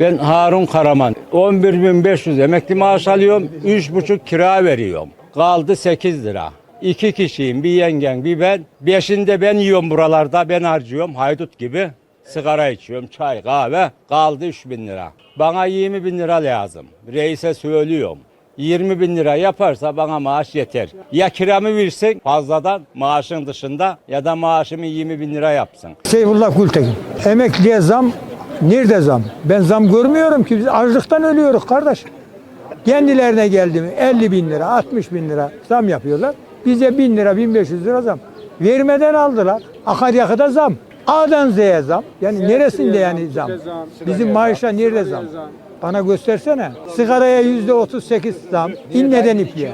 Ben Harun Karaman. 11.500 emekli maaş alıyorum. 3,5 kira veriyorum. Kaldı 8 lira. İki kişiyim. Bir yengen, bir ben. Beşinde ben yiyorum buralarda. Ben harcıyorum haydut gibi. Sigara içiyorum, çay, kahve. Kaldı 3 bin lira. Bana 20 bin lira lazım. Reise söylüyorum. 20 bin lira yaparsa bana maaş yeter. Ya kiramı versin fazladan maaşın dışında ya da maaşımı 20 bin lira yapsın. Seyfullah Gültekin. Emekliye zam, nerede zam? Ben zam görmüyorum ki biz açlıktan ölüyoruz kardeş. Kendilerine geldi mi 50 bin lira, 60 bin lira zam yapıyorlar. Bize 1000 lira, 1500 lira zam. Vermeden aldılar. Akaryakıda zam. A'dan Z'ye zam. Yani neresinde yani zam? Bizim maaşa nerede zam? Bana göstersene. Sigaraya yüzde 38 zam. İnneden ipliğe.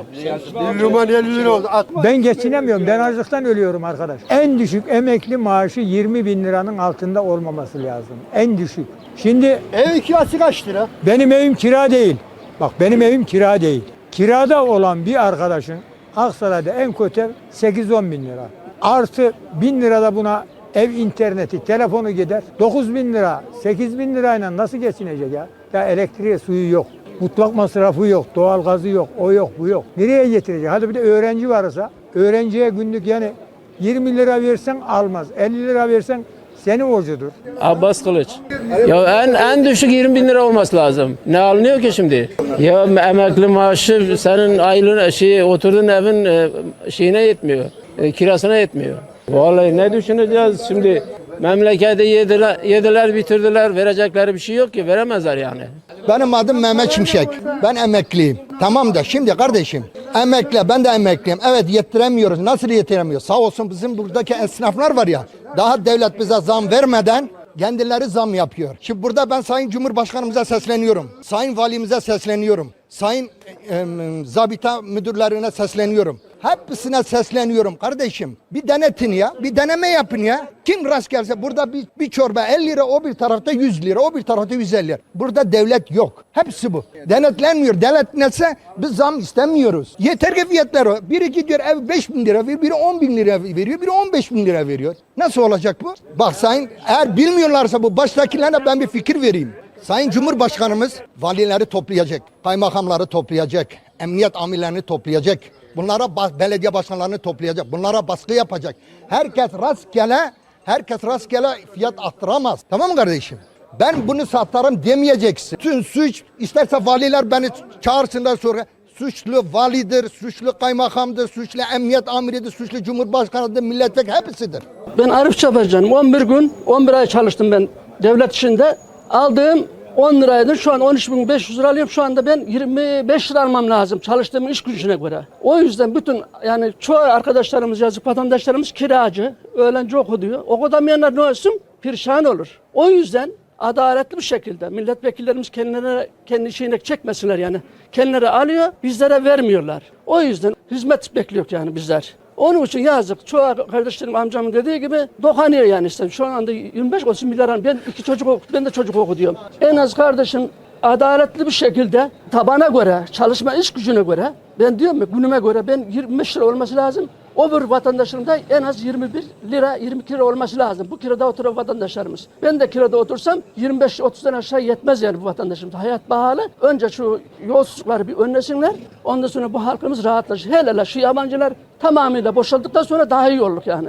Bir Numan 50 lira oldu. At. Ben geçinemiyorum. Ben açlıktan ölüyorum arkadaş. En düşük emekli maaşı 20 bin liranın altında olmaması lazım. En düşük. Şimdi Ev kirası kaç lira? benim evim kira değil. Bak benim evim kira değil. Kirada olan bir arkadaşın Aksaray'da en kötü ev 8-10 bin lira. Artı bin lira da buna ev interneti, telefonu gider. 9 bin lira, 8 bin lirayla nasıl geçinecek ya? Ya elektriği, suyu yok. Mutfak masrafı yok, doğal gazı yok, o yok, bu yok. Nereye getirecek? Hadi bir de öğrenci varsa, öğrenciye günlük yani 20 lira versen almaz, 50 lira versen seni borcudur. Abbas Kılıç. Ya en en düşük 20 bin lira olması lazım. Ne alınıyor ki şimdi? Ya emekli maaşı senin aylığın şey oturduğun evin e, şeyine yetmiyor. e, kirasına yetmiyor. Vallahi ne düşüneceğiz şimdi? Memleketi yediler, yediler bitirdiler. Verecekleri bir şey yok ki. Veremezler yani. Benim adım Mehmet Şimşek. Ben emekliyim. Tamam da şimdi kardeşim emekli ben de emekliyim. Evet yettiremiyoruz. Nasıl yetiremiyoruz? Sağ olsun bizim buradaki esnaflar var ya. Daha devlet bize zam vermeden kendileri zam yapıyor. Şimdi burada ben Sayın Cumhurbaşkanımıza sesleniyorum. Sayın Valimize sesleniyorum. Sayın e, zabita müdürlerine sesleniyorum. Hepsine sesleniyorum kardeşim. Bir denetin ya. Bir deneme yapın ya. Kim rast gelse burada bir, bir çorba 50 lira o bir tarafta 100 lira o bir tarafta 150 lira. Burada devlet yok. Hepsi bu. Denetlenmiyor. Denetlese biz zam istemiyoruz. Yeter ki fiyatlar. Biri gidiyor ev 5 bin lira veriyor. Biri 10 bin lira veriyor. Biri 15 bin lira veriyor. Nasıl olacak bu? Bak sayın eğer bilmiyorlarsa bu baştakilerine ben bir fikir vereyim. Sayın Cumhurbaşkanımız valileri toplayacak, kaymakamları toplayacak, emniyet amirlerini toplayacak. Bunlara belediye başkanlarını toplayacak. Bunlara baskı yapacak. Herkes rastgele, herkes rastgele fiyat arttıramaz. Tamam mı kardeşim? Ben bunu satarım demeyeceksin. Tüm suç isterse valiler beni çağırsınlar sonra suçlu validir, suçlu kaymakamdır, suçlu emniyet amiridir, suçlu cumhurbaşkanıdır, milletvekili hepsidir. Ben Arif Çaparcan'ım. 11 gün, 11 ay çalıştım ben devlet işinde. Aldığım 10 liraydı. Şu an 13.500 lira alıyorum. Şu anda ben 25 lira almam lazım çalıştığım iş gücüne göre. O yüzden bütün yani çoğu arkadaşlarımız yazık vatandaşlarımız kiracı, öğrenci okuduyor. Okutamayanlar ne olsun? Perişan olur. O yüzden adaletli bir şekilde milletvekillerimiz kendilerine kendi şeyine çekmesinler yani. Kendileri alıyor, bizlere vermiyorlar. O yüzden hizmet bekliyor yani bizler. Onun için yazık. Çoğu kardeşlerim amcamın dediği gibi dokanıyor yani işte. Şu anda 25 olsun milyar ben iki çocuk ok- ben de çocuk okutuyorum. En az kardeşim adaletli bir şekilde tabana göre, çalışma iş gücüne göre ben diyorum ya günüme göre ben 25 lira olması lazım. Öbür vatandaşlarım da en az 21 lira 22 lira olması lazım. Bu kirada oturan vatandaşlarımız. Ben de kirada otursam 25-30'dan aşağı yetmez yani bu vatandaşımız. Hayat pahalı. Önce şu yolsuzlukları bir önlesinler. Ondan sonra bu halkımız rahatlaşır. Hele hele şu yabancılar tamamıyla boşaldıktan sonra daha iyi olur yani.